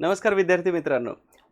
नमस्कार विद्यार्थी मित्रांनो.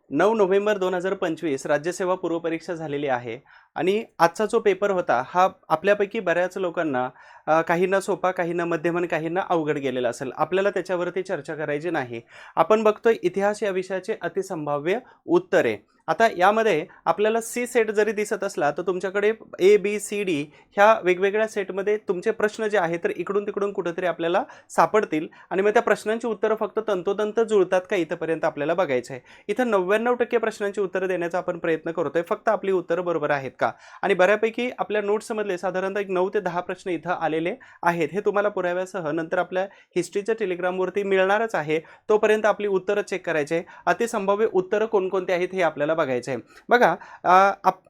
नऊ नोव्हेंबर दोन हजार पंचवीस राज्यसेवा पूर्वपरीक्षा झालेली आहे आणि आजचा जो पेपर होता हा आपल्यापैकी बऱ्याच लोकांना काहींना सोपा काहींना मध्यम आणि काहींना अवघड गेलेला असेल. आपल्याला त्याच्यावरती चर्चा करायची नाही. आपण बघतोय इतिहास या विषयाचे अतिसंभाव्य उत्तरे. आता यामध्ये आपल्याला सी सेट जरी दिसत असला तर तुमच्याकडे ए बी सी डी ह्या वेगवेगळ्या सेटमध्ये तुमचे प्रश्न जे आहेत तर इकडून तिकडून कुठेतरी आपल्याला सापडतील. आणि मग त्या प्रश्नांची उत्तरं फक्त तंतोतंत जुळतात का इथंपर्यंत आपल्याला बघायचं आहे. इथं नव्याण्णव टक्के प्रश्नांची उत्तरं देण्याचा आपण प्रयत्न करतोय. फक्त आपली उत्तरं बरोबर आहेत का? आणि बऱ्यापैकी आपल्या नोट्समधले साधारणतः एक नऊ ते दहा प्रश्न इथं आले आलेले आहेत. हे तुम्हाला पुराव्यासह नंतर आपल्या हिस्ट्रीच्या टेलिग्रामवरती मिळणारच आहे. तोपर्यंत आपली उत्तरं चेक करायचे. अतिसंभाव्य उत्तरं कोणकोणते आहेत हे आपल्याला बघायचं आहे बघा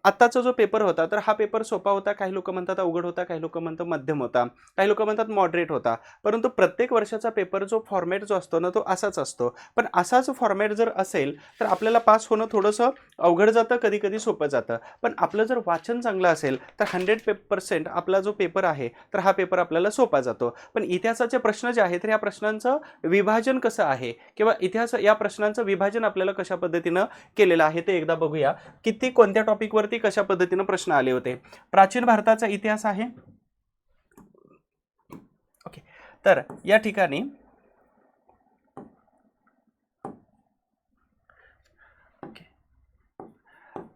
आत्ताचा जो पेपर होता तर हा पेपर सोपा होता काही लोक म्हणतात अवघड होता काही लोक म्हणतात मध्यम होता काही लोक म्हणतात मॉडरेट होता. परंतु प्रत्येक वर्षाचा पेपर जो फॉर्मॅट जो असतो ना तो असाच असतो. पण असाच फॉर्मॅट जर असेल तर आपल्याला पास होणं थोडंसं अवघड जातं कधी कधी सोपं जातं. पण आपलं जर वाचन चांगलं असेल तर हंड्रेड पे पर्सेंट आपला जो पेपर आहे तर हा पेपर आपल्याला सोपा जातो. पण इतिहासाचे प्रश्न जे आहेत तर या प्रश्नांचं विभाजन कसं आहे? किंवा इतिहास या प्रश्नांचं विभाजन आपल्याला कशा पद्धतीनं केलेलं आहे ते एकदा बघूया. किती कोणत्या टॉपिकवरती कशा पद्धतीनं प्रश्न आले होते? प्राचीन भारताचा इतिहास आहे. ओके. तर या ठिकाणी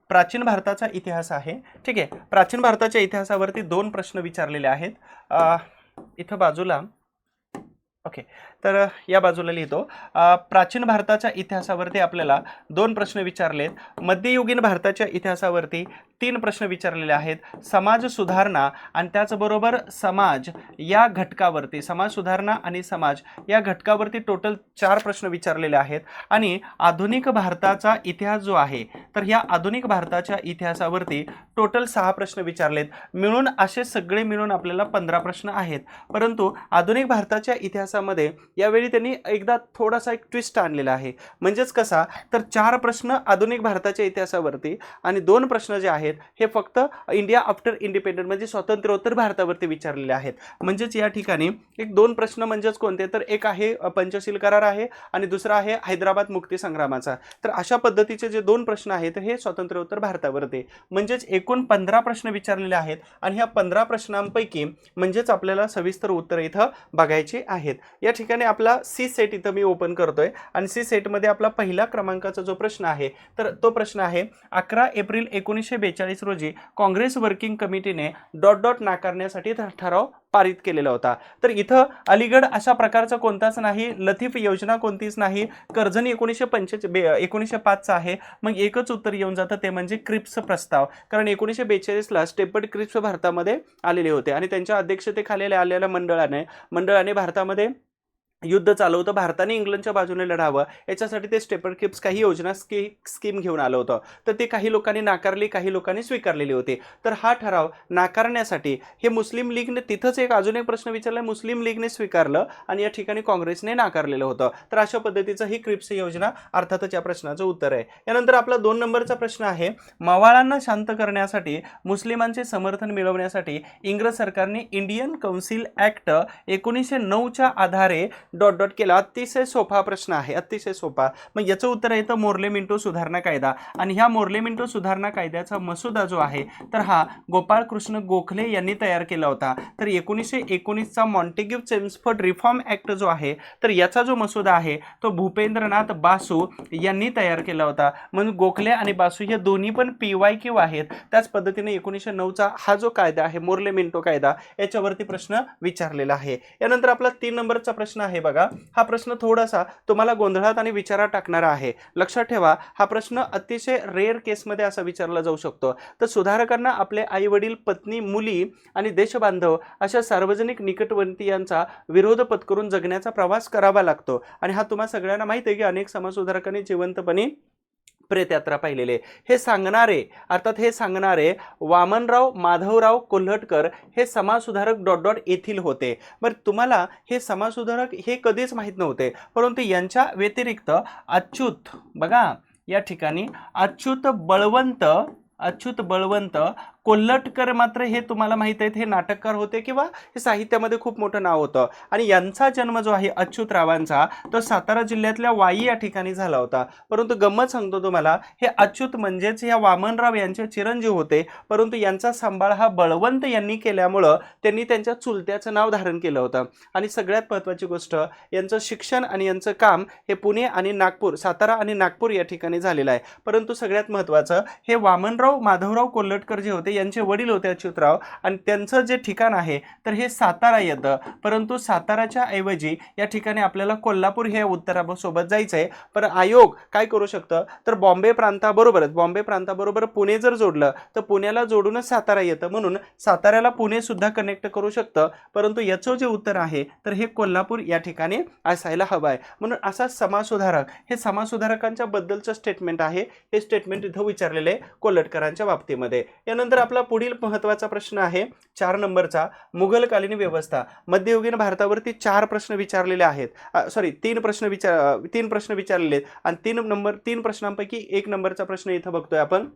प्राचीन भारताचा इतिहास आहे. ठीक आहे. प्राचीन भारताच्या इतिहासावरती दोन प्रश्न विचारलेले आहेत. इथं बाजूला. ओके. तर या बाजूला लिहितो. प्राचीन भारताच्या इतिहासावरती आपल्याला दोन प्रश्न विचारलेत. मध्ययुगीन भारताच्या इतिहासावरती तीन प्रश्न विचारलेले आहेत. समाज सुधारणा आणि त्याचबरोबर समाज या घटकावरती समाज सुधारणा आणि समाज या घटकावरती टोटल चार प्रश्न विचारलेले आहेत. आणि आधुनिक भारताचा इतिहास जो आहे तर या आधुनिक भारताच्या इतिहासावरती टोटल सहा प्रश्न विचारलेत. मिळून असे सगळे मिळून आपल्याला पंधरा प्रश्न आहेत. परंतु आधुनिक भारताच्या इतिहासामध्ये यावेळी त्यांनी एकदा थोडासा एक ट्विस्ट आणलेला आहे. म्हणजेच कसा? तर चार प्रश्न आधुनिक भारताच्या इतिहासावरती आणि दोन प्रश्न जे आहेत हे फक्त इंडिया आफ्टर इंडिपेंडंट म्हणजे स्वातंत्र्योत्तर भारतावरती विचारलेले आहेत. म्हणजेच या ठिकाणी एक दोन प्रश्न म्हणजेच कोणते? तर एक आहे पंचशील करार आहे आणि दुसरा आहे हैदराबाद मुक्ती संग्रामाचा. तर अशा पद्धतीचे जे दोन प्रश्न आहेत हे स्वातंत्र्योत्तर भारतावरती. म्हणजेच एकूण पंधरा प्रश्न विचारलेले आहेत आणि ह्या पंधरा प्रश्नांपैकी म्हणजेच आपल्याला सविस्तर उत्तर इथं बघायची आहेत. या ठिकाणी आपला सी सेट इथं मी ओपन करतोय. आणि सी सेटमध्ये आपला पहिला क्रमांकाचा जो प्रश्न आहे तर तो प्रश्न आहे अकरा एप्रिल एकोणीसशे बेचाळीस रोजी काँग्रेस वर्किंग कमिटीने डॉट डॉट नाकारण्यासाठी ठराव पारित केलेला होता. तर इथं अलीगड अशा प्रकारचा कोणताच नाही लतीफ योजना कोणतीच नाही कर्जनी एकोणीसशे पंचे बे एकोणीसशे पाचचा आहे मग एकच उत्तर येऊन जातं ते म्हणजे क्रिप्स प्रस्ताव. कारण एकोणीसशे बेचाळीसला स्टेपड क्रिप्स भारतामध्ये आलेले होते आणि त्यांच्या अध्यक्षतेखाली आलेल्या मंडळाने मंडळाने भारतामध्ये युद्ध चालवतं भारताने इंग्लंडच्या बाजूने लढावं याच्यासाठी ते स्टेपर क्रिप्स काही योजना स्की स्कीम घेऊन आलं होतं. तर ते काही लोकांनी नाकारली काही लोकांनी स्वीकारलेली होती. तर हा ठराव नाकारण्यासाठी हे मुस्लिम लीगने तिथंच एक अजून एक प्रश्न विचारला मुस्लिम लीगने स्वीकारलं आणि या ठिकाणी काँग्रेसने नाकारलेलं होतं. तर अशा पद्धतीचं ही क्रिप्स योजना अर्थातच या प्रश्नाचं उत्तर आहे. यानंतर आपला दोन नंबरचा प्रश्न आहे मवाळांना शांत करण्यासाठी मुस्लिमांचे समर्थन मिळवण्यासाठी इंग्रज सरकारने इंडियन कौन्सिल ॲक्ट एकोणीसशे नऊच्या आधारे डॉट डॉट केला. अतिशय सोपा प्रश्न आहे अतिशय सोपा. मग याचं उत्तर आहे तर मोर्ले मिंटो सुधारणा कायदा. आणि ह्या मोर्ले मिंटो सुधारणा कायद्याचा मसुदा जो आहे तर हा गोपाळ कृष्ण गोखले यांनी तयार केला होता. तर एकोणीसशे एकोणीसचा मॉन्टेग्यू चेम्सफर्ड रिफॉर्म ॲक्ट जो आहे तर याचा जो मसुदा आहे तो भूपेंद्रनाथ बासू यांनी तयार केला होता. म्हणून गोखले आणि बासू हे दोन्ही पण पी वाय क्यू आहेत. त्याच पद्धतीने एकोणीसशे नऊचा हा जो कायदा आहे मोर्ले मिंटो कायदा याच्यावरती प्रश्न विचारलेला आहे. यानंतर आपला तीन नंबरचा प्रश्न आहे बघा हा प्रश्न थोडासा तुम्हाला गोंधळात आणि विचारात टाकणारा आहे. लक्षात ठेवा हा प्रश्न अतिशय रेअर केसमध्ये असा विचारला जाऊ शकतो. तर सुधारकांना आपले आई वडील पत्नी मुली आणि देशबांधव अशा सार्वजनिक निकटवंतीयांचा विरोध पत्करून जगण्याचा प्रवास करावा लागतो. आणि हा तुम्हा सगळ्यांना माहिती आहे की अनेक समाजसुधारकांनी जिवंतपणे प्रेतयात्रा पाहिलेले हे सांगणारे अर्थात हे सांगणारे वामनराव माधवराव कोल्हटकर हे समाजसुधारक डॉट डॉट येथील होते. बरं तुम्हाला हे समाजसुधारक हे कधीच माहीत नव्हते. परंतु यांच्या व्यतिरिक्त अच्युत बघा या ठिकाणी अच्युत बळवंत अच्युत बळवंत कोल्हटकर मात्र हे तुम्हाला माहीत आहेत हे नाटककार होते किंवा हे साहित्यामध्ये खूप मोठं नाव होतं. आणि यांचा जन्म जो आहे अच्युत रावांचा तो सातारा जिल्ह्यातल्या वाई या ठिकाणी झाला होता. परंतु गंमत सांगतो तुम्हाला हे अच्युत म्हणजेच या वामनराव यांचे चिरंजीव होते. परंतु यांचा सांभाळ हा बळवंत यांनी केल्यामुळं त्यांनी त्यांच्या चुलत्याचं नाव धारण केलं होतं. आणि सगळ्यात महत्त्वाची गोष्ट यांचं शिक्षण आणि यांचं काम हे पुणे आणि नागपूर सातारा आणि नागपूर या ठिकाणी झालेलं आहे. परंतु सगळ्यात महत्त्वाचं हे वामनराव माधवराव कोल्हटकर जे होते यांचे वडील होते अच्युतराव. आणि त्यांचं जे ठिकाण आहे तर हे सातारा येतं. परंतु साताराच्या ऐवजी या ठिकाणी आपल्याला कोल्हापूर हे उत्तरासोबत जायचं आहे पर आयोग काय करू शकतं? तर बॉम्बे प्रांताबरोबरच बॉम्बे प्रांताबरोबर पुणे जर जोडलं तर पुण्याला जोडूनच सातारा येतं. म्हणून साताऱ्याला पुणेसुद्धा कनेक्ट करू शकतं. परंतु याचं जे उत्तर आहे तर हे कोल्हापूर या ठिकाणी असायला हवं आहे. म्हणून असा समाजसुधारक हे समाजसुधारकांच्या बद्दलचं स्टेटमेंट आहे. हे स्टेटमेंट इथं विचारलेलं आहे कोल्हटकरांच्या बाबतीमध्ये. यानंतर आपला पुढील महत्त्वाचा प्रश्न आहे चार नंबरचा मुघलकालीन व्यवस्था. मध्ययुगीन भारतावरती चार प्रश्न विचारलेले आहेत. सॉरी तीन प्रश्न विचार तीन प्रश्न विचारलेले आहेत. आणि तीन नंबर तीन प्रश्नांपैकी एक नंबरचा प्रश्न इथं बघतोय आपण.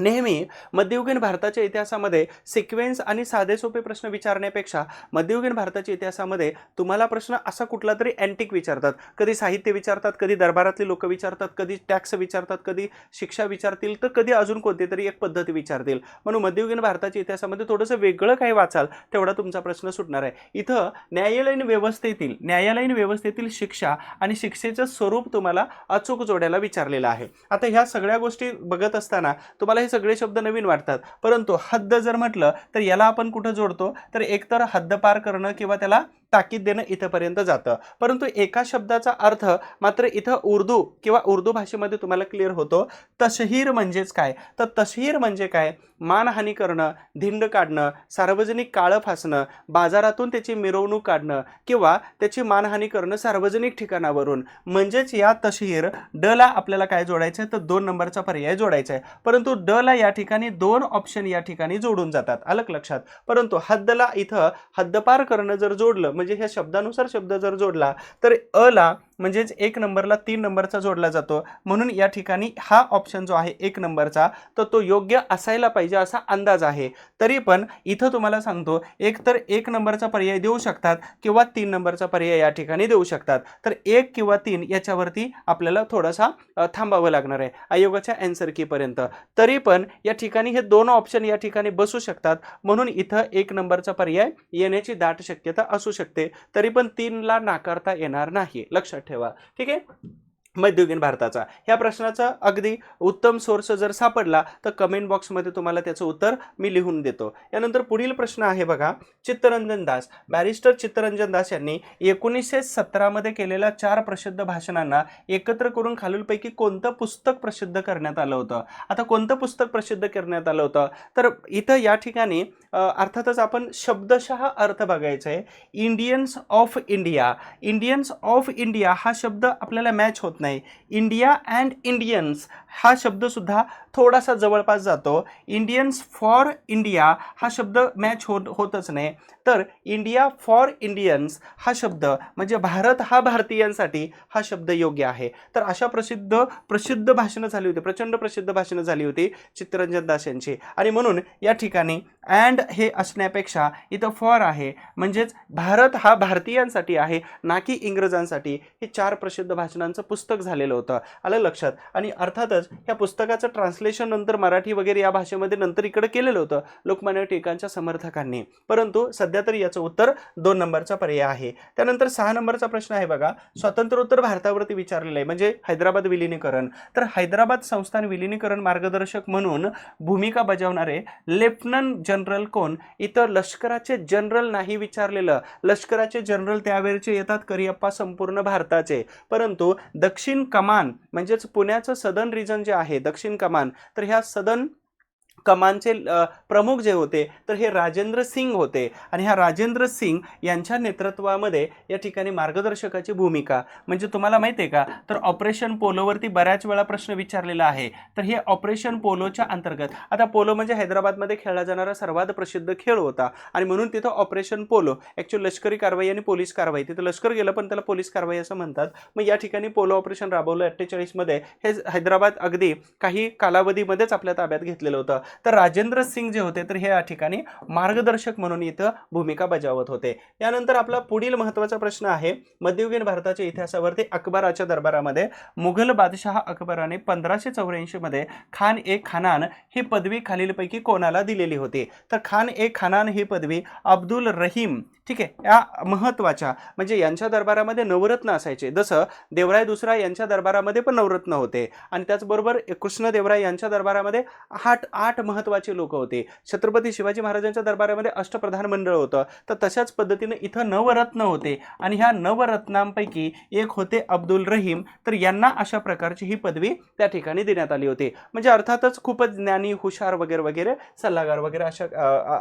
नेहमी मध्ययुगीन भारताच्या इतिहासामध्ये सिक्वेन्स आणि साधे सोपे प्रश्न विचारण्यापेक्षा मध्ययुगीन भारताच्या इतिहासामध्ये तुम्हाला प्रश्न असा कुठला तरी अँटिक विचारतात. कधी साहित्य विचारतात कधी दरबारातले लोक विचारतात कधी टॅक्स विचारतात कधी शिक्षा विचारतील तर कधी अजून कोणती तरी एक पद्धती विचारतील. म्हणून मध्ययुगीन भारताच्या इतिहासामध्ये थोडंसं वेगळं काही वाचाल तेवढा तुमचा प्रश्न सुटणार आहे. इथं न्यायालयीन व्यवस्थेतील न्यायालयीन व्यवस्थेतील शिक्षा आणि शिक्षेचं स्वरूप तुम्हाला अचूक जोड्याला विचारलेलं आहे. आता ह्या सगळ्या गोष्टी बघत असताना तुम्हाला हे सगळे शब्द नवीन वाटतात. परंतु हद्द जर म्हटलं तर याला आपण कुठं जोडतो? तर एकतर हद्द पार करणं किंवा त्याला ताकीद देणं इथंपर्यंत जातं. परंतु एका शब्दाचा अर्थ मात्र इथं उर्दू किंवा उर्दू भाषेमध्ये तुम्हाला क्लिअर होतो. तशहीर म्हणजेच काय? तर तशहीर म्हणजे काय? मानहानी करणं धिंड काढणं सार्वजनिक काळं फासणं बाजारातून त्याची मिरवणूक काढणं किंवा त्याची मानहानी करणं सार्वजनिक ठिकाणावरून. म्हणजेच या तशहीर ड ला आपल्याला काय जोडायचं आहे तर दोन नंबरचा पर्याय जोडायचा आहे परंतु ड ला या ठिकाणी दोन ऑप्शन या ठिकाणी जोडून जातात. अलग लक्षात. परंतु हद्दला इथं हद्दपार करणं जर जोडलं म्हणजे ह्या शब्दानुसार शब्द जर जोडला तर अ ला म्हणजेच एक नंबरला तीन नंबरचा जोडला जातो. म्हणून या ठिकाणी हा ऑप्शन जो आहे एक नंबरचा तर तो योग्य असायला पाहिजे असा अंदाज आहे. तरी पण इथं तुम्हाला सांगतो एक तर एक नंबरचा पर्याय देऊ शकतात किंवा तीन नंबरचा पर्याय या ठिकाणी देऊ शकतात. तर एक किंवा तीन याच्यावरती आपल्याला थोडासा थांबावं लागणार आहे आयोगाच्या अँसर कीपर्यंत तरी पण या ठिकाणी हे दोन ऑप्शन या ठिकाणी बसू शकतात. म्हणून इथं एक नंबरचा पर्याय येण्याची दाट शक्यता असू शकते. तरी पण तीनला नाकारता येणार नाही. लक्षात ठेवा. ठीक आहे? मध्ययुगीन भारताचा. ह्या प्रश्नाचा अगदी उत्तम सोर्स जर सापडला तर कमेंट बॉक्समध्ये तुम्हाला त्याचं उत्तर मी लिहून देतो. यानंतर पुढील प्रश्न आहे बघा चित्तरंजन दास. बॅरिस्टर चित्तरंजन दास यांनी एकोणीसशे सतरामध्ये केलेल्या चार प्रसिद्ध भाषणांना एकत्र करून खालीलपैकी कोणतं पुस्तक प्रसिद्ध करण्यात आलं होतं? आता कोणतं पुस्तक प्रसिद्ध करण्यात आलं होतं? तर इथं या ठिकाणी अर्थातच आपण शब्दशः अर्थ बघायचा आहे Indians of India Indians of India हा शब्द आपल्याला मॅच होत नाही. इंडिया अँड इंडियन्स हा शब्दसुद्धा थोडासा जवळपास जातो. इंडियन्स फॉर इंडिया हा शब्द मॅच होत होतच नाही. तर इंडिया फॉर इंडियन्स हा शब्द म्हणजे भारत हा भारतीयांसाठी हा शब्द योग्य आहे. तर अशा प्रसिद्ध प्रसिद्ध भाषणं झाली होती प्रचंड प्रसिद्ध भाषणं झाली होती चित्तरंजन दास यांची. आणि म्हणून या ठिकाणी अँड हे असण्यापेक्षा इथं फॉर आहे म्हणजेच भारत हा भारतीयांसाठी आहे ना की इंग्रजांसाठी. हे चार प्रसिद्ध भाषणांचं पुस्तक झालेलं होतं. आलं लक्षात? आणि अर्थातच ह्या पुस्तकाचं ट्रान्सलेशन नंतर मराठी वगैरे या भाषेमध्ये नंतर इकडे केलेलं होतं लोकमान्य टिळकांच्या समर्थकांनी. परंतु सध्या तरी याचं उत्तर दोन नंबरचा पर्याय आहे. त्यानंतर सहा नंबरचा प्रश्न आहे बघा. स्वातंत्र्योत्तर भारतावरती विचारलेलं आहे. म्हणजे हैदराबाद विलिनीकरण. तर हैदराबाद संस्थान विलिनीकरण मार्गदर्शक म्हणून भूमिका बजावणारे लेफ्टनंट जनरल कोण? इतर लष्कराचे जनरल नाही विचारलेलं. लष्कराचे जनरल त्यावेळेचे येतात करियप्पा संपूर्ण भारताचे. परंतु दक्षिण दक्षिण कमान म्हणजेच पुण्याचं सदन रिजन जे आहे दक्षिण कमान तर ह्या सदन कमानचे प्रमुख जे होते तर हे राजेंद्र सिंग होते. आणि ह्या राजेंद्र सिंग यांच्या नेतृत्वामध्ये या ठिकाणी मार्गदर्शकाची भूमिका. म्हणजे तुम्हाला माहिती आहे का तर ऑपरेशन पोलोवरती बऱ्याच वेळा प्रश्न विचारलेला आहे. तर हे ऑपरेशन पोलोच्या अंतर्गत आता पोलो म्हणजे हैदराबादमध्ये खेळला जाणारा सर्वात प्रसिद्ध खेळ होता. आणि म्हणून तिथं ऑपरेशन पोलो ॲक्च्युअली लष्करी कारवाई आणि पोलीस कारवाई तिथं लष्कर गेलं पण त्याला पोलीस कारवाई असं म्हणतात. मग या ठिकाणी पोलो ऑपरेशन राबवलं अठ्ठेचाळीसमध्ये. हे हैदराबाद अगदी काही कालावधीमध्येच आपल्या ताब्यात घेतलेलं होतं. तर राजेंद्र सिंग जे होते तर हे या ठिकाणी मार्गदर्शक म्हणून इथं भूमिका बजावत होते. यानंतर आपला पुढील महत्त्वाचा प्रश्न आहे मध्ययुगीन भारताच्या इतिहासावरती अकबराच्या दरबारामध्ये मुघल बादशाह अकबराने पंधराशे चौऱ्याऐंशीमध्ये खान ए खानान ही पदवी खालीलपैकी कोणाला दिलेली होती? तर खान ए खानान ही पदवी अब्दुल रहीम ठीक आहे या महत्त्वाच्या म्हणजे यांच्या दरबारामध्ये नवरत्न असायचे. जसं देवराय दुसरा यांच्या दरबारामध्ये पण नवरत्न होते. आणि त्याचबरोबर कृष्णदेवराय यांच्या दरबारामध्ये आठ आठ महत्त्वाचे लोक होते. छत्रपती शिवाजी महाराजांच्या दरबारामध्ये अष्टप्रधान मंडळ होतं. तर तशाच पद्धतीने इथं नवरत्न होते. आणि ह्या नवरत्नांपैकी एक होते अब्दुल रहीम. तर यांना अशा प्रकारची ही पदवी त्या ठिकाणी देण्यात आली होती. म्हणजे अर्थातच खूपच ज्ञानी हुशार वगैरे वगैरे सल्लागार वगैरे अशा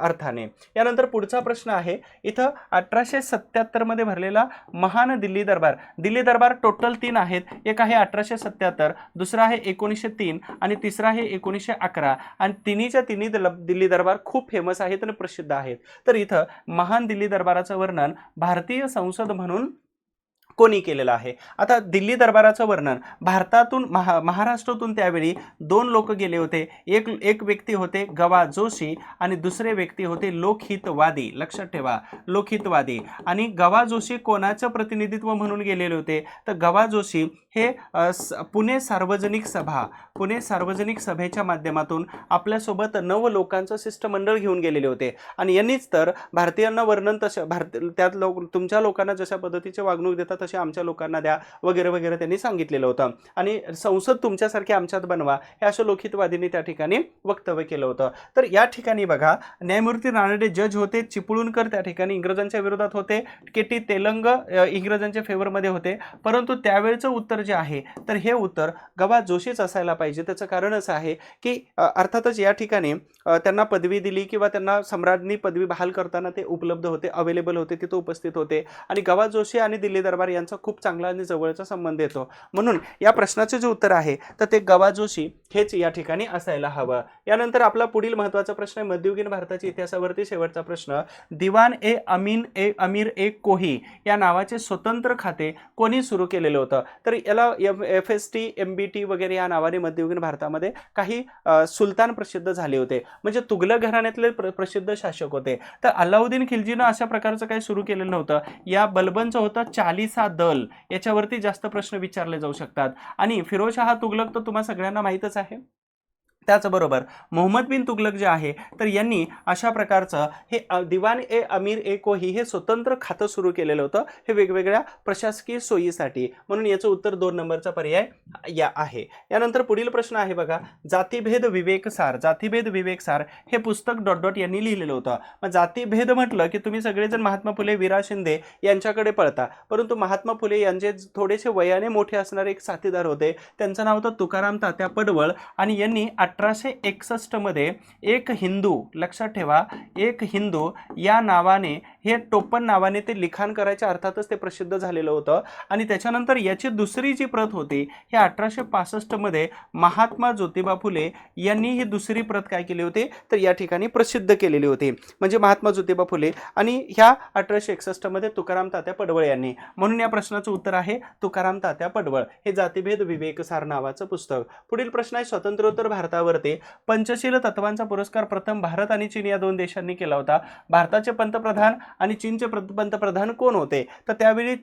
अर्थाने. यानंतर पुढचा प्रश्न आहे. इथं अठराशे सत्याहत्तरमध्ये भरलेला महान दिल्ली दरबार. दिल्ली दरबार टोटल तीन आहेत. एक आहे अठराशे सत्याहत्तर दुसरा आहे एकोणीसशे तीन आणि तिसरा आहे एकोणीसशे अकरा. आणि तिन्हीच्या तिन्ही दल- दिल्ली दरबार खूप फेमस आहेत आणि प्रसिद्ध आहेत. तर इथं महान दिल्ली दरबाराचं वर्णन भारतीय संसद म्हणून कोणी केलेलं आहे. आता दिल्ली दरबाराचं वर्णन. भारतातून महा महाराष्ट्रातून त्यावेळी दोन लोक गेले होते. एक एक व्यक्ती होते गवा जोशी आणि दुसरे व्यक्ती होते लोकहितवादी. लक्षात ठेवा लोकहितवादी. आणि गवा जोशी कोणाचं प्रतिनिधित्व म्हणून गेलेले होते? तर गवा जोशी हे स- पुणे सार्वजनिक सभा पुणे सार्वजनिक सभेच्या माध्यमातून आपल्यासोबत नव लोकांचं शिष्टमंडळ घेऊन गेलेले होते. आणि यांनीच तर भारतीयांना वर्णन तशा भारत त्यात लोक तुमच्या लोकांना जशा पद्धतीचे वागणूक देतात तसे आमच्या लोकांना द्या वगैरे वगैरे त्यांनी सांगितलेलं होतं. आणि संसद तुमच्यासारखी आमच्यात बनवा हे असं लोकहितवादींनी त्या ठिकाणी वक्तव्य केलं होतं. तर या ठिकाणी बघा न्यायमूर्ती रानडे जज होते चिपळूणकर त्या ठिकाणी इंग्रजांच्या विरोधात होते के टी तेलंग इंग्रजांच्या फेवरमध्ये होते. परंतु त्यावेळचं उत्तर जे आहे तर हे उत्तर गवा जोशीच असायला पाहिजे. त्याचं कारण असं आहे की अर्थातच या ठिकाणी त्यांना पदवी दिली किंवा त्यांना सम्राटनी पदवी बहाल करताना ते उपलब्ध होते अवेलेबल होते तिथं उपस्थित होते. आणि गवा जोशी आणि दिल्ली दरबार यांचा खूप चांगला आणि जवळचा संबंध येतो. म्हणून या प्रश्नाचे जे उत्तर आहे तर ते गवा जोशी हेच या ठिकाणी असायला हवं. यानंतर आपला पुढील महत्त्वाचा प्रश्न आहे मध्ययुगीन भारताच्या इतिहासावरती शेवटचा प्रश्न दिवान ए अमीन ए अमीर ए कोही या नावाचे स्वतंत्र खाते कोणी सुरू केलेलं होतं? तर याला F F S T M B T वगैरे या नावाने मध्ययुगीन भारतामध्ये काही सुलतान प्रसिद्ध झाले होते. म्हणजे तुघलक घराण्यातले प्र प्रसिद्ध शासक होते. तर अल्लाउद्दीन खिलजीनं अशा प्रकारचं काही सुरू केलेलं नव्हतं. या बलबनचं होतं चालिसा दल याच्यावरती जास्त प्रश्न विचारले जाऊ शकतात. आणि फिरोजशाह तुगलक तर तुम्हाला सगळ्यांना माहीतच आहे. त्याचबरोबर मोहम्मद बिन तुगलक जे आहे तर यांनी अशा प्रकारचं हे दिवान ए अमीर ए कोही हे स्वतंत्र खातं सुरू केलेलं होतं. हे वेगवेगळ्या प्रशासकीय सोयीसाठी. म्हणून याचं उत्तर दोन नंबरचा पर्याय या आहे. यानंतर पुढील प्रश्न आहे बघा. जातीभेद विवेकसार जातीभेद विवेकसार हे पुस्तक डॉट डॉट यांनी लिहिलेलं होतं. मग जातीभेद म्हटलं की तुम्ही सगळेजण महात्मा फुले विरा शिंदे यांच्याकडे पळता. परंतु महात्मा फुले यांचे थोडेसे वयाने मोठे असणारे एक साथीदार होते. त्यांचं नाव होतं तुकाराम तात्या पडवळ आणि यांनी अठराशे एकसष्टमध्ये एक हिंदू लक्षात ठेवा एक हिंदू या नावाने हे टोपण नावाने ते लिखाण करायच्या अर्थातच ते प्रसिद्ध झालेलं होतं. आणि त्याच्यानंतर याची दुसरी जी प्रत होती हे अठराशे पासष्टमध्ये महात्मा ज्योतिबा फुले यांनी ही दुसरी प्रत काय केली होती? तर या ठिकाणी प्रसिद्ध केलेली होती. म्हणजे महात्मा ज्योतिबा फुले आणि ह्या अठराशे एकसष्टमध्ये तुकाराम तात्या पडवळ यांनी. म्हणून या प्रश्नाचं उत्तर आहे तुकाराम तात्या पडवळ. हे जातीभेद विवेकसार नावाचं पुस्तक. पुढील प्रश्न आहे स्वतंत्रोत्तर भारतात भारतावरती पंचशील तत्वांचा पुरस्कार प्रथम भारत आणि चीन या दोन देशांनी केला होता. भारताचे पंतप्रधान आणि चीनचे पंतप्रधान कोण होते? तर त्यावेळी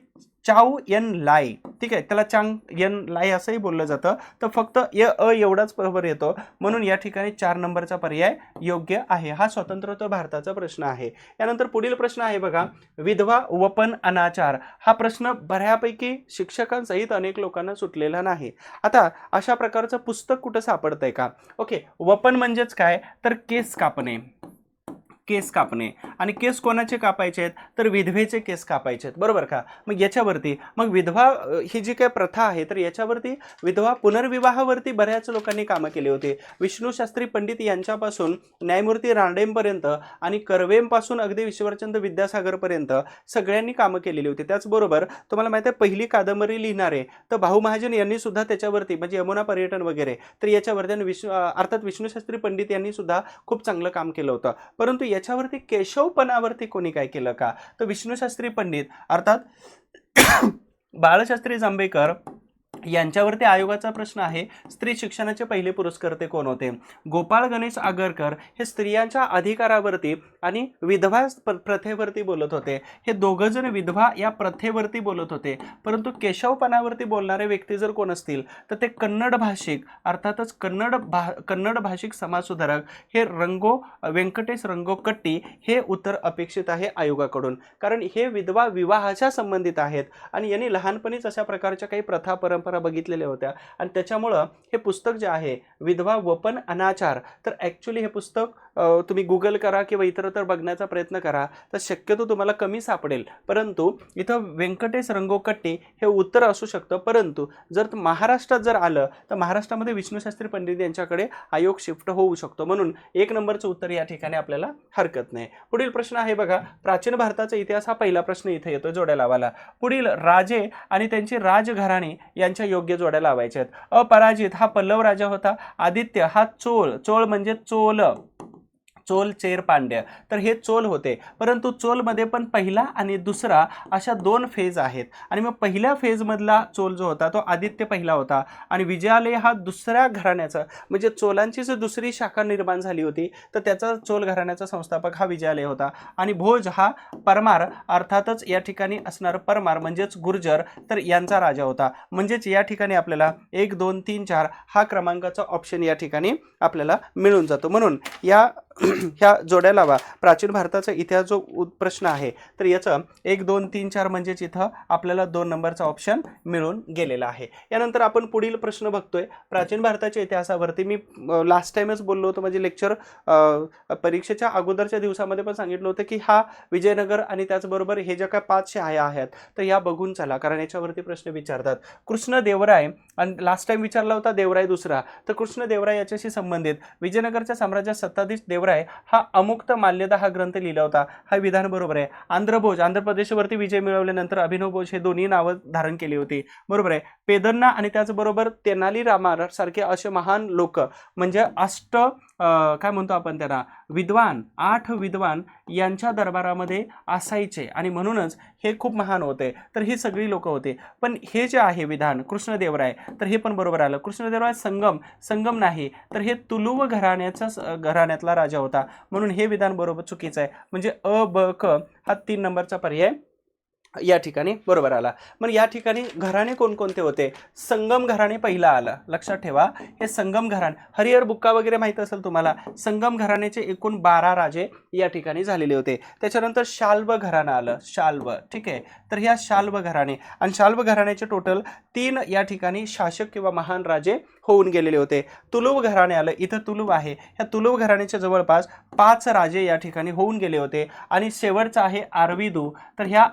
चाऊ यन लाई. ठीक आहे? त्याला चांग यन लाई असंही बोललं जातं. तर फक्त य अ एवढाच बरोबर येतो. म्हणून या ठिकाणी चार नंबरचा पर्याय योग्य आहे. हा स्वतंत्रोत्तर भारताचा प्रश्न आहे. यानंतर पुढील प्रश्न आहे बघा. विधवा वपन अनाचार. हा प्रश्न बऱ्यापैकी शिक्षकांसहित अनेक लोकांना सुटलेला नाही. आता अशा प्रकारचं पुस्तक कुठं सापडतंय का? ओके. वपन म्हणजेच काय? तर केस कापणे. केस कापणे. आणि केस कोणाचे कापायचे आहेत? तर विधवेचे केस कापायचे आहेत. बरोबर का? मग याच्यावरती मग विधवा ही जी काय प्रथा आहे तर याच्यावरती विधवा पुनर्विवाहावरती बऱ्याच लोकांनी कामं केली होती. विष्णू शास्त्री पंडित यांच्यापासून न्यायमूर्ती रांडेंपर्यंत आणि कर्वेंपासून अगदी ईश्वरचंद विद्यासागरपर्यंत सगळ्यांनी कामं केलेली होती. त्याचबरोबर तुम्हाला माहिती आहे पहिली कादंबरी लिहिणारे तर भाऊ महाजन यांनी सुद्धा त्याच्यावरती म्हणजे यमुना पर्यटन वगैरे तर याच्यावरती आणि विष्णू अर्थात विष्णूशास्त्री पंडित यांनी सुद्धा खूप चांगलं काम केलं होतं. परंतु याच्यावरती केशवपणावरती कोणी काय केलं का? तर विष्णूशास्त्री पंडित अर्थात बाळशास्त्री जांभेकर यांच्यावरती आयोगाचा प्रश्न आहे स्त्री शिक्षणाचे पहिले पुरस्कर्ते कोण होते? गोपाळ गणेश आगरकर हे स्त्रियांच्या अधिकारावरती आणि विधवा प्रथेवरती बोलत होते. हे दोघंजण विधवा या प्रथेवरती बोलत होते. परंतु केशवपणावरती बोलणारे व्यक्ती जर कोण असतील तर ते कन्नड भाषिक अर्थातच कन्नड भा कन्नड भाषिक समाजसुधारक हे रंगो व्यंकटेश रंगो कट्टी हे उत्तर अपेक्षित आहे आयोगाकडून. कारण हे विधवा विवाहाच्या संबंधित आहेत आणि यांनी लहानपणीच अशा प्रकारच्या काही प्रथा परंपरा बघितलेल्या होत्या. आणि त्याच्यामुळं हे पुस्तक जे आहे विधवा वपन अनाचार तर ॲक्च्युली हे पुस्तक तुम्ही गुगल करा किंवा इतरत्र बघण्याचा प्रयत्न करा तर शक्यतो तुम्हाला कमी सापडेल. परंतु इथं व्यंकटेश रंगोकट्टी हे उत्तर असू शकतं. परंतु जर महाराष्ट्रात जर आलं तर महाराष्ट्रामध्ये विष्णूशास्त्री पंडित यांच्याकडे आयोग शिफ्ट होऊ शकतो. म्हणून एक नंबरचं उत्तर या ठिकाणी आपल्याला हरकत नाही. पुढील प्रश्न आहे बघा प्राचीन भारताचा इतिहास हा पहिला प्रश्न इथे येतो जोड्या लावाला पुढील राजे आणि त्यांची राजघराणे यांच्या योग्य जोड्या लावायच्या आहेत. अपराजित हा पल्लव राजा होता. आदित्य हा चोळ. चोळ म्हणजे चोल. चोल चेर पांड्य. तर हे चोल होते. परंतु चोलमध्ये पण पहिला आणि दुसरा अशा दोन फेज आहेत. आणि मग पहिल्या फेजमधला चोल जो होता तो आदित्य पहिला होता. आणि विजयालय हा दुसऱ्या घराण्याचा म्हणजे चोलांची जर दुसरी शाखा निर्माण झाली होती तर त्याचा चोल घराण्याचा संस्थापक हा विजयालय होता. आणि भोज हा परमार अर्थातच या ठिकाणी असणारा परमार म्हणजेच गुर्जर तर यांचा राजा होता. म्हणजेच या ठिकाणी आपल्याला एक दोन तीन चार हा क्रमांकाचा ऑप्शन या ठिकाणी आपल्याला मिळून जातो. म्हणून या ह्या जोड्या लावा. प्राचीन भारताचा इतिहास जो उ- प्रश्न आहे तर याचं एक दोन तीन चार म्हणजेच इथं आपल्याला दोन नंबरचा ऑप्शन मिळून गेलेला आहे. यानंतर आपण पुढील प्रश्न बघतोय. प्राचीन भारताच्या इतिहासावरती मी लास्ट टाइमच बोललो होतो म्हणजे लेक्चर परीक्षेच्या अगोदरच्या दिवसामध्ये पण सांगितलं होतं की हा विजयनगर आणि त्याचबरोबर हे ज्या काय पाच शाळा आहेत तर या बघून चला कारण याच्यावरती प्रश्न विचारतात. कृष्ण देवराय आणि लास्ट टाइम विचारला होता देवराय दुसरा तर कृष्ण देवराय याच्याशी संबंधित विजयनगरच्या साम्राज्यात सत्ताधीश देवराय हा अमुक्त माल्यदा हा ग्रंथ लिहिला होता. हा विधान बरोबर आहे. आंध्रभोज आंध्र प्रदेशवरती विजय मिळवल्यानंतर अभिनव भोज हे दोन्ही नावं धारण केली होती. बरोबर आहे. पेदन्ना आणि त्याचबरोबर तेनाली रामार सारखे असे महान लोक म्हणजे अष्ट अं, काय म्हणतो आपण त्यांना? विद्वान आठ विद्वान यांच्या दरबारामध्ये असायचे. आणि म्हणूनच हे खूप महान होते. तर ही सगळी लोक होते. पण हे जे आहे विधान कृष्णदेवराय तर हे पण बरोबर आलं. कृष्णदेवराय संगम संगम नाही तर हे तुलुव घराण्याचा स- घराण्यातला राजा होता. म्हणून हे विधान बरोबर चुकीचं आहे. म्हणजे अ ब क हा तीन नंबरचा पर्याय या ठिकाणी बरोबर आला. मग या ठिकाणी घराणे कोणकोणते होते? संगम घराणे पहिला आलं. लक्षात ठेवा हे संगम घराण हरिहर बुक्का वगैरे माहीत असेल तुम्हाला? संगम घराण्याचे एकूण बारा राजे या ठिकाणी झालेले होते. त्याच्यानंतर शाल्व घराणं आलं. शाल्व ठीक आहे? तर ह्या शाल्व घराणे आणि शाल्व घराण्याचे टोटल तीन या ठिकाणी शासक किंवा महान राजे होऊन गेलेले होते. तुलुव घराणे आलं. इथं तुलुव आहे. ह्या तुलुव घराण्याच्या जवळपास पाच राजे या ठिकाणी होऊन गेले होते. आणि शेवटचं आहे आरविदू तर ह्या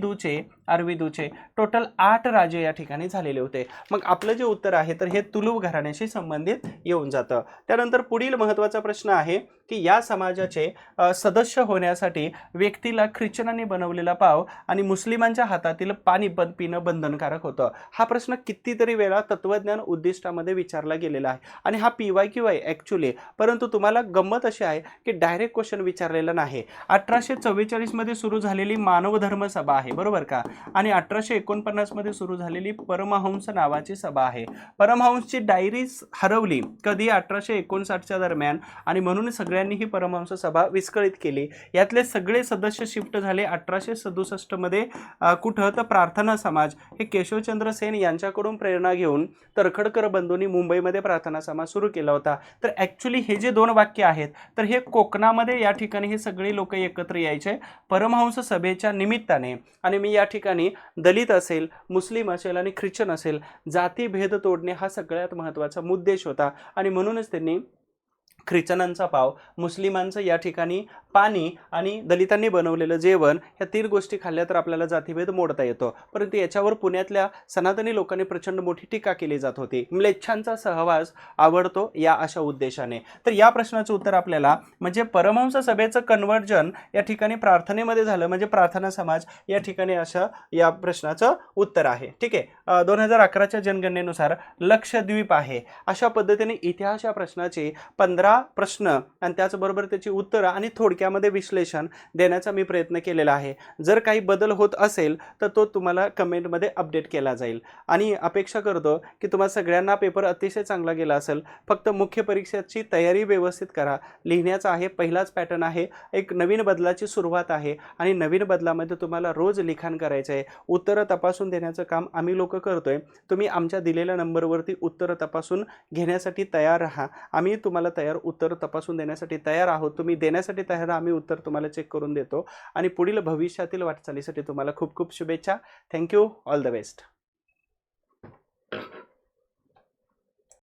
आरविदूचे आरविदूचे टोटल आठ राजे या ठिकाणी झालेले होते. मग आपलं जे उत्तर आहे तर हे तुलुव घराण्याशी संबंधित येऊन जातं. त्यानंतर पुढील महत्त्वाचा प्रश्न आहे की या समाजाचे सदस्य होण्यासाठी व्यक्तीला ख्रिश्चनांनी बनवलेला पाव आणि मुस्लिमांच्या हातातील पाणी बंद पिणं बंधनकारक होतं. हा प्रश्न कितीतरी वेळा तत्वज्ञान उद्दिष्टामध्ये विचारला गेलेला आहे. आणि हा पी वाय क्यू आहे. ॲक्च्युली परंतु तुम्हाला गंमत अशी आहे की डायरेक्ट क्वेश्चन विचारलेला नाही. अठराशे चव्वेचाळीसमध्ये सुरू झालेली मानवधर्म सभा आहे. बरोबर का? आणि अठराशे एकोणपन्नासमध्ये सुरू झालेली परमहंस नावाची सभा आहे. परमहंसची डायरीज हरवली. कधी? अठराशे एकोणसाठच्या दरम्यान. आणि म्हणून सगळ्यांनी ही परमहंस सभा विस्कळीत केली. यातले सगळे सदस्य शिफ्ट झाले अठराशे सदुसष्टमध्ये कुठं? तर प्रार्थना समाज. हे केशवचंद्र सेन यांच्याकडून प्रेरणा घेऊन तरखडकर बंधूंनी मुंबईमध्ये प्रार्थना समाज सुरू केला होता. तर ॲक्च्युली हे जे दोन वाक्य आहेत तर हे कोकणामध्ये या ठिकाणी हे सगळे लोक एकत्र यायचे. परमहंस सभेच्या निमित्ताने. आणि मी या ठिकाणी दलित असेल मुस्लिम असेल आणि ख्रिश्चन असेल जातीभेद तोडणे हा सगळ्यात महत्त्वाचा मुद्देश होता. आणि म्हणूनच त्यांनी ख्रिचनांचा पाव मुस्लिमांचं या ठिकाणी पाणी आणि दलितांनी बनवलेलं जेवण ह्या तीन गोष्टी खाल्ल्या तर आपल्याला जातीभेद मोडता येतो. परंतु याच्यावर पुण्यातल्या सनातनी लोकांनी प्रचंड मोठी टीका केली जात होती. म्लेच्छांचा सहवास आवडतो या अशा उद्देशाने. तर या प्रश्नाचं उत्तर आपल्याला म्हणजे परमहंस सभेचं कन्वर्जन या ठिकाणी प्रार्थनेमध्ये झालं. म्हणजे प्रार्थना समाज या ठिकाणी अशा या प्रश्नाचं उत्तर आहे. ठीक आहे? दोन हजार अकराच्या जनगणनेनुसार लक्षद्वीप आहे. अशा पद्धतीने इतिहास या प्रश्नाचे पंधरा प्रश्न आणि त्याचबरोबर त्याची उत्तरं आणि थोडक्यामध्ये विश्लेषण देण्याचा मी प्रयत्न केलेला आहे. जर काही बदल होत असेल तर तो तुम्हाला कमेंटमध्ये अपडेट केला जाईल. आणि अपेक्षा करतो की तुम्हाला सगळ्यांना पेपर अतिशय चांगला गेला असेल. फक्त मुख्य परीक्षेची तयारी व्यवस्थित करा. लिहिण्याचा आहे पहिलाच पॅटर्न आहे. एक नवीन बदलाची सुरुवात आहे आणि नवीन बदलामध्ये तुम्हाला रोज लिखाण करायचं आहे. उत्तरं तपासून देण्याचं काम आम्ही लोक करतोय. तुम्ही आमच्या दिलेल्या नंबरवरती उत्तरं तपासून घेण्यासाठी तयार राहा. आम्ही तुम्हाला तयार उत्तर तपासून देण्यासाठी तयार आहोत. तुम्ही देण्यासाठी तयार आम्ही उत्तर तुम्हाला चेक करून देतो. आणि पुढील भविष्यातील वाटचालीसाठी तुम्हाला खूप खूप शुभेच्छा. Thank you all the best